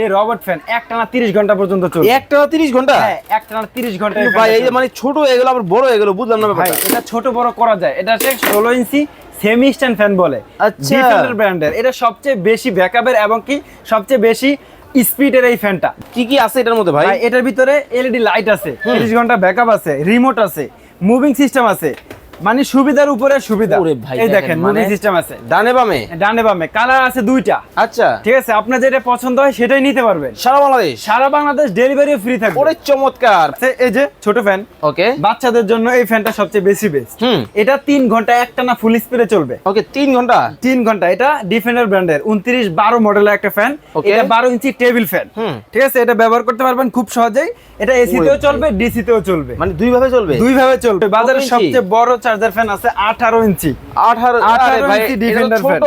এই Robert fan একটানা 30 ঘণ্টা পর্যন্ত চলবে। একটা তিরিশ ঘণ্টা? হ্যাঁ একটানা 30 ঘণ্টা ভাই এই মানে ছোট আবার বড় বুঝলাম না ভাই এটা ছোট বড় করা যায়। এটা হচ্ছে 16 ইঞ্চি সেমি স্ট্যান্ড ফ্যান বলে। আচ্ছা। ডিফেন্ডার ব্র্যান্ডের এটা সবচেয়ে বেশি ব্যাকআপের এবং কি সবচেয়ে বেশি স্পিডের এই ফ্যানটা কি কি আছে এটার মধ্যে ভাই? ভাই এটার ভিতরে এলইডি লাইট আছে 30 ঘণ্টা ব্যাকআপ আছে রিমোট আছে মুভিং সিস্টেম আছে মানে সুবিধার উপরে সুবিধা। ওরে ভাই এই দেখেন, মানে- সিস্টেম আছে। ডানে বামে? ডানে বামে কালার আছে দুইটা। আচ্ছা। ঠিক আছে আপনার যেটা পছন্দ হয় সেটাই নিতে পারবেন। সারা বাংলাদেশ? সারা বাংলাদেশ ডেলিভারিও ফ্রি থাকবে। ওরে চমৎকার। আছে এই যে ছোট ফ্যান ওকে। বাচ্চাদের জন্য এই ফ্যানটা সবচেয়ে বেশি বেস্ট হুম। এটা তিন ঘণ্টা একটানা ফুল স্পিডে চলবে। ওকে তিন ঘণ্টা? তিন ঘণ্টা এটা ডিফেন্ডার ব্র্যান্ডের উনত্রিশ বারো মডেলের একটা ফ্যান এটা বারো ইঞ্চি টেবিল ফ্যান হুম। ঠিক আছে এটা ব্যবহার করতে পারবেন খুব সহজেই। এটা এসিতেও ভাই। চলবে ডিসিতেও চলবে। মানে দুই ভাবে চলবে। দুই ভাবে চলবে বাজারে সবচেয়ে বড় চার্জার ফ্যান আছে আঠারো ইঞ্চি। আঠারো আঠারো আরে ভাই ইঞ্চি এটা ডিফেন্ডার ফ্যান ছোট।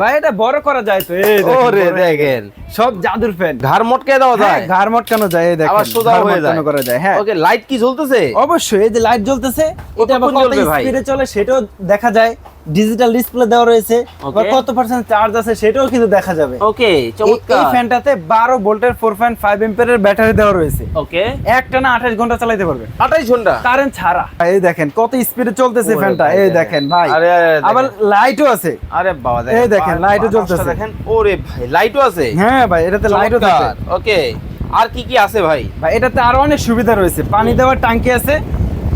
ভাই এটা বড় করা যায় তো এই দেখেন, ওরে দেখেন। সব জাদুর ফ্যান ঘর মটকে দাও যায়? ঘর মটকানো যায় এই দেখেন আবার সোজা হয়ে যায়। করা যায় হ্যাঁ। ওকে লাইট কি জ্বলতেছে? অবশ্যই এই যে লাইট জ্বলতেছে এটা কত স্পিডে চলে সেটাও দেখা যায়। ডিজিটাল ডিসপ্লে দেওয়া রয়েছে আবার কত পার্সেন্ট চার্জ আছে সেটাও কিন্তু দেখা যাবে। ওকে এই- এই ফ্যানটাতে বারো ভোল্টের ফোর পয়েন্ট ফাইভ এম্পিয়ারের ব্যাটারি দেওয়া রয়েছে। ওকে একটানা আঠাশ ঘণ্টা চালাতে পারবে। আঠাইশ ঘণ্টা? কারেন্ট ছাড়া। এই দেখেন কত স্পিডে চলতেছে ফ্যানটা। এই দেখেন। দেখেন ভাই আরে, দেখেন। আবার লাইটও আছে। আরে বাবা এই দেখেন, লাইটও জ্বলতেছে। দেখেন। ওরে ভাই লাইটও আছে? হ্যাঁ ভাই এটাতে লাইটও থাকে। ওকে আর কি কি আছে ভাই? ভাই এটাতে আরও অনেক সুবিধা রয়েছে। পানি দেওয়ার ট্যাঙ্কি আছে।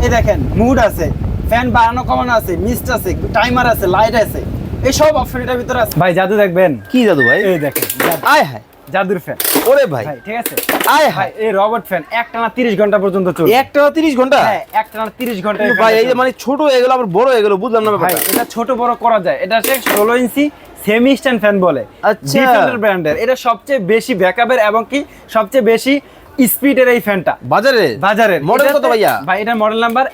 এই দেখেন মুড আছে। ফ্যান বাড়ানো কমানো আছে মিস্ট আছে টাইমার আছে লাইট আছে এই সব অপশন এটার ভিতরে আছে। ভাই জাদু দেখবেন। কি জাদু ভাই? এই দেখেন আয় হায়। জাদুর ফ্যান ওরে ভাই। ভাই ঠিক আছে? আয় হায়। এই রবার্ট ফ্যান একটানা 30 ঘণ্টা পর্যন্ত তিরিশ ঘণ্টা? হ্যাঁ একটানা 30 ঘণ্টা ভাই এই যে মানে ছোট হয়ে গেল আবার বড় হয়ে গেল বুঝলাম না ভাই এটা ছোট বড় করা যায়। এটা হচ্ছে 16 ইঞ্চি সেমি স্ট্যান্ড ফ্যান বলে। আচ্ছা। ডিফেন্ডার ব্র্যান্ডের এটা সবচেয়ে বেশি ব্যাকআপের এবং কি সবচেয়ে বেশি স্পিডের এই ফ্যানটা বাজারে? বাজারের। মডেল কত ভাইয়া? ভাই এটা মডেল নাম্বার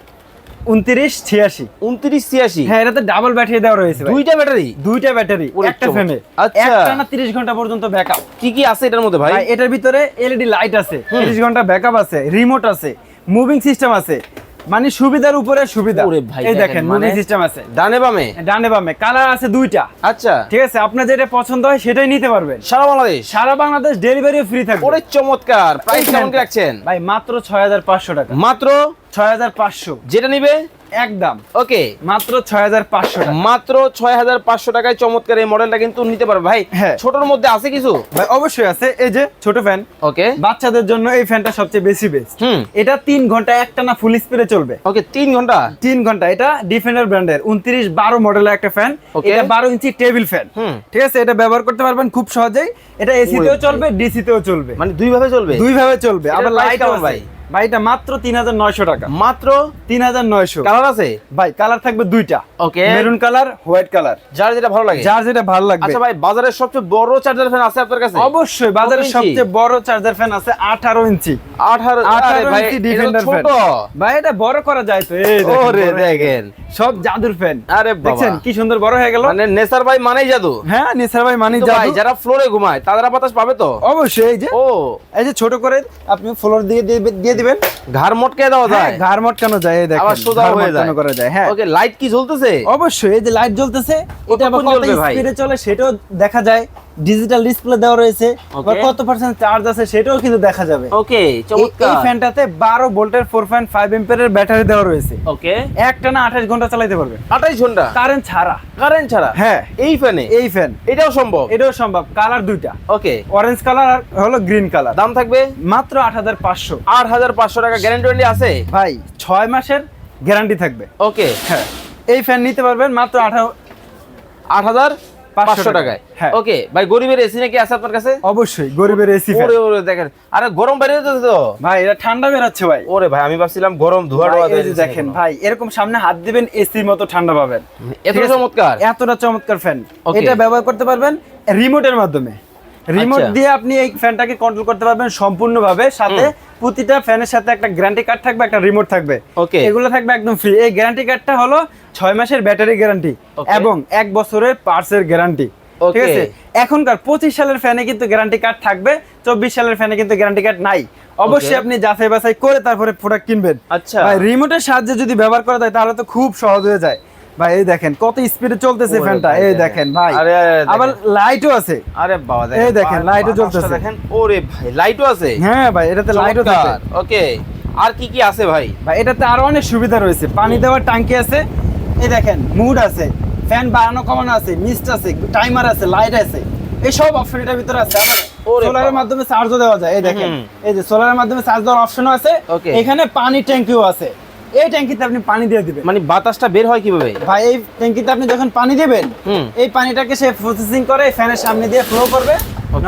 উনত্রিশ ছিয়াশি। উনত্রিশ ছিয়াশি? হ্যাঁ এটাতে ডাবল ব্যাটারি দেওয়া রয়েছে দুইটা ব্যাটারি দুইটা ব্যাটারি একটা। ফ্যানে আচ্ছা। 30 ঘণ্টা পর্যন্ত ব্যাকআপ কি কি আছে এটার মধ্যে ভাই? এটার ভিতরে এলইডি লাইট আছে 30 ঘণ্টা ব্যাকআপ আছে রিমোট আছে মুভিং সিস্টেম আছে মানে সুবিধার উপরে সুবিধা। এই দেখেন, মানে- সিস্টেম আছে। ডানে বামে? ডানে বামে কালার আছে দুইটা। আচ্ছা। ঠিক আছে আপনার যেটা পছন্দ হয় সেটাই নিতে পারবেন। সারা বাংলাদেশ? সারা বাংলাদেশ ডেলিভারি ফ্রি থাকবে। ওরে চমৎকার প্রাইস কেমন রাখছেন? ভাই মাত্র 6500 টাকা। মাত্র? 6500 যেটা নিবে? একদম। ওকে। মাত্র 6500 টাকা। মাত্র ছয় হাজার পাঁচশো টাকায় চমৎকার এই মডেলটা কিন্তু নিতে পারবে। ভাই হ্যাঁ। ছোটর মধ্যে আছে কিছু? ভাই অবশ্যই আছে। এই যে ছোট ফ্যান ওকে। বাচ্চাদের জন্য এই ফ্যানটা সবচেয়ে বেশি বেস্ট হুম। এটা তিন ঘণ্টা একটানা ফুল স্পিডে চলবে। ওকে তিন ঘণ্টা? তিন ঘণ্টা। এটা ডিফেন্ডার ব্র্যান্ডের উনত্রিশ বারো মডেলের একটা ফ্যান. এটা বারো ইঞ্চি টেবিল ফ্যান ঠিক আছে? এটা ব্যবহার করতে পারবেন খুব সহজেই। এটা এসিতেও চলবে ডিসিতেও চলবে। মানে দুই ভাবে চলবে। দুই ভাবে চলবে আবার লাইট ভাই? ভাই? এটা মাত্র তিন হাজার নয়শো টাকা। মাত্র তিন হাজার নয়শো। কালার আছে? ভাই কালার থাকবে দুইটা। Okay maroon colour white colour যার যেটা ভালো লাগে। যার যেটা ভালো লাগবে। আচ্ছা ভাই বাজারের সবচেয়ে বড় চার্জার ফ্যান আছে আপনার কাছে? অবশ্যই বাজারের সবচেয়ে বড় চার্জার ফ্যান আছে আঠারো ইঞ্চি। আঠারো আঠারো ইঞ্চি ডিফেন্ডার ফ্যান ভাই এটা বড় করা যায় তো। ওরে দেখেন। সব জাদুর ফ্যান আরে দেখছেন কি সুন্দর বড় হয়ে গেল? মানে নেসার ভাই মানেই জাদু। হ্যাঁ নিসার ভাই মানি তো ভাই জাদু। যারা ফ্লোরে ঘুমায় তারা বাতাস পাবে তো? অবশ্যই এই যে ও। এই যে ছোট করে আপনি ফ্লোর দিয়ে- দিয়ে দিবেন? ঘর মটকে দেওয়া হ্যাঁ, যায়। ঘর মটকানো যায় দেখেন আবার সোজা হয়ে যায়। করা যায় হ্যাঁ। ওকে লাইট কি জ্বলতেছে? অবশ্যই এই যে লাইট জ্বলতেছে এটা আবার কত স্পিডে চলে সেটাও দেখা যায়। ডিজিটাল ডিসপ্লে দেওয়া রয়েছে আবার কত পার্সেন্ট চার্জ আছে সেটাও কিন্তু দেখা যাবে। ওকে এই- এই ফ্যানটাতে বারো ভোল্টের ফোর পয়েন্ট ফাইভ এম্পিয়ারের ব্যাটারি দেওয়া রয়েছে। ওকে একটানা আঠাশ ঘণ্টা চালাতে পারবে। আঠাইশ ঘণ্টা? কারেন্ট ছাড়া। কারেন্ট ছাড়া? হ্যাঁ। এই ফ্যানে? এই ফ্যান। এটাও সম্ভব? এটাও সম্ভব। কালার দুইটা। ওকে অরেঞ্জ কালার আর হলো গ্রিন কালার দাম থাকবে? মাত্র আট হাজার পাঁচশো। আট হাজার পাঁচশো টাকা গ্যারান্টি ওয়ারেন্টি আছে? ভাই ছয় মাসের গ্যারান্টি থাকবে। ওকে হ্যাঁ। এই ফ্যান নিতে পারবেন মাত্র আঠারো আট হাজার পাঁচশো টাকায়। টাকায়। হ্যাঁ। ওকে ভাই গরিবের এসি নাকি আছে আপনার কাছে? অবশ্যই গরিবের এসি ওরে ওরে দেখেন। আরে গরম বাইরে তো। ভাই এটা ঠান্ডা বেরাচ্ছে ভাই। ওরে ভাই আমি ভাবছিলাম গরম ধোয়া ভাই, টোয়া এই যে দেখেন ভাই এরকম সামনে হাত দিবেন এসির মতো ঠান্ডা পাবেন। এত চমৎকার। এতটা চমৎকার ফ্যান. এটা ব্যবহার করতে পারবেন রিমোটের মাধ্যমে। রিমোট আচ্ছা। দিয়ে আপনি এই ফ্যানটাকে কন্ট্রোল করতে পারবেন সম্পূর্ণভাবে। সাথে প্রতিটা ফ্যানের সাথে একটা গ্যারান্টি কার্ড থাকবে একটা রিমোট থাকবে। Okay. এগুলো থাকবে একদম ফ্রি এই গ্যারান্টি কার্ডটা হলো ছয় মাসের ব্যাটারি গ্যারান্টি এবং এক বছরের পার্টসের গ্যারান্টি ঠিক আছে? এখনকার পঁচিশ সালের ফ্যানে কিন্তু গ্যারান্টি কার্ড থাকবে চব্বিশ সালের ফ্যানে কিন্তু গ্যারান্টি কার্ড নাই। অবশ্যই আপনি যাচাই বাছাই করে তারপরে প্রোডাক্ট কিনবেন। আচ্ছা। ভাই রিমোটের সাহায্যে যদি ব্যবহার করা যায় তাহলে তো খুব সহজ হয়ে যায়। ভাই এই দেখেন কত স্পিডে চলতেছে ফ্যানটা এই দেখেন। ভাই আরে, আবার লাইটও আছে। আরে বাবা এই দেখেন, লাইটও জ্বলতেছে। দেখেন ওরে ভাই লাইটও আছে। হ্যাঁ ভাই এটাতে লাইটও থাকে ওকে আর কি কি আছে ভাই? ভাই এটাতে আরও অনেক সুবিধা রয়েছে। পানি দেওয়ার ট্যাঙ্কি আছে। এই দেখেন মুড আছে। ফ্যান বাড়ানো কমানো আছে মিস্ট আছে টাইমার আছে লাইট আছে। এই সব অপশন এটার ভিতরে আছে। আবার সোলারের। মাধ্যমে চার্জও দেওয়া যায়। এই দেখেন এই যে সোলারের মাধ্যমে চার্জ দেওয়ার অপশনও আছে। এখানে পানি ট্যাঙ্কিও আছে। এই ট্যাঙ্কিতে আপনি পানি দিয়ে দিবেন। মানে বাতাসটা বের হয় কীভাবে? ভাই এই ট্যাঙ্কিতে আপনি যখন পানি দিবেন এই পানিটাকে সে প্রসেসিং করে ফ্যানের সামনে দিয়ে ফ্লো করবে.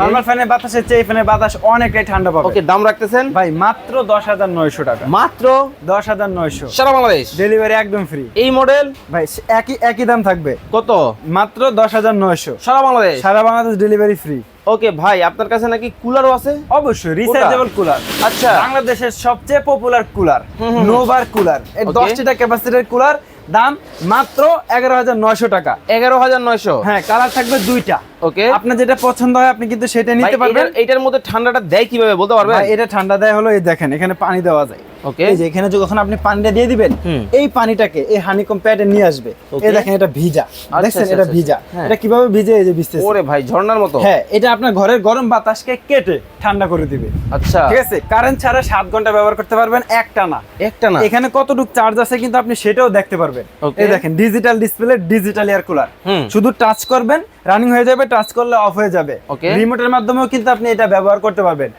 নর্মাল ফ্যানের বাতাসের চেয়ে ফ্যানের বাতাস অনেকটাই ঠান্ডা পাবে। ওকে দাম রাখতেছেন? ভাই মাত্র দশ হাজার নয়শো টাকা। মাত্র? দশ হাজার নয়শো। সারা বাংলাদেশ? ডেলিভারি একদম ফ্রি এই মডেল ভাই একই একই দাম থাকবে। কত? মাত্র দশ হাজার নয়শো। সারা বাংলাদেশ? সারা বাংলাদেশ ডেলিভারি ফ্রি ওকে ভাই আপনার কাছে নাকি কুলারও আছে? অবশ্যই রিচার্জেবল কুলার। আচ্ছা। বাংলাদেশের সবচেয়ে পপুলার কুলার। নোভার কুলার। এই দশটিটা দশটা ক্যাপাসিটির কুলার দাম মাত্র এগারো হাজার নয়শো টাকা। এগারো হাজার নয়শো? হ্যাঁ কালার থাকবে দুইটা। ওকে আপনার যেটা পছন্দ হয় আপনি কিন্তু সেটা নিতে পারবেন। এইটার মধ্যে ঠান্ডাটা দেয় কীভাবে বলতে পারবেন? এটা ঠান্ডা দেয় হলো এই দেখেন এখানে পানি দেওয়া যায়। ওকে এই যে এখানে যখন আপনি পানিটা দিয়ে দিবেন এই পানিটাকে এই হানিকম প্যাডে নিয়ে আসবে। এই দেখেন এটা ভিজা। দেখছেন আচ্ছা, এটা আচ্ছা, ভিজা। হ্যাঁ। এটা কীভাবে ভিজে এই যে ভিজতেছে? ওরে ভাই ঝর্ণার মতো। হ্যাঁ এটা আপনার ঘরের গরম বাতাসকে কেটে ঠান্ডা করে দিবে। আচ্ছা। ঠিক আছে? কারেন্ট ছাড়া সাত ঘণ্টা ব্যবহার করতে পারবেন একটা না। একটা না? এখানে কতটুকু চার্জ আছে কিন্তু আপনি সেটাও দেখতে পারবেন। এই দেখেন digital display digital air cooler শুধু টাচ করবেন রানিং হয়ে যাবে টাচ করলে অফ হয়ে যাবে. রিমোটের মাধ্যমেও কিন্তু আপনি এটা ব্যবহার করতে পারবেন.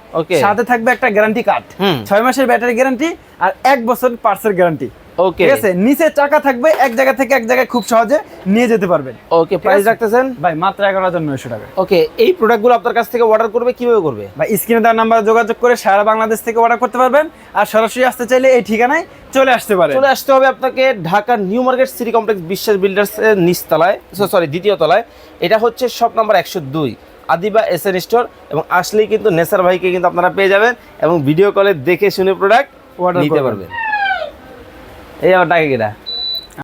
সাথে থাকবে একটা গ্যারান্টি কার্ড। ছয় মাসের ব্যাটারি গ্যারান্টি আর এক বছর পার্সের গ্যারান্টি ওকে ঠিক আছে নিচে চাকা থাকবে এক জায়গা থেকে এক জায়গায় খুব সহজে নিয়ে যেতে পারবেন। Okay price? রাখতেছেন? ভাই মাত্র এগারো হাজার নয়শো টাকা। ওকে এই প্রোডাক্টগুলো আপনার কাছ থেকে অর্ডার করবে কীভাবে করবে? বা স্ক্রিনে দেওয়ার নাম্বারে যোগাযোগ করে সারা বাংলাদেশ থেকে অর্ডার করতে পারবেন আর সরাসরি আসতে চাইলে এই ঠিকানায় চলে আসতে পারে চলে আসতে হবে আপনাকে ঢাকার new market city complex Biswas builders এর নিচতলায় সরি দ্বিতীয় তলায়। এটা হচ্ছে শপ নাম্বার একশো দুই আদিবা এস এন স্টোর এবং আসলেই কিন্তু নেসার ভাইকে কিন্তু আপনারা পেয়ে যাবেন এবং ভিডিও কলে দেখে শুনে প্রোডাক্ট Order নিতে পারবেন। এই আমার টাকা কিনা?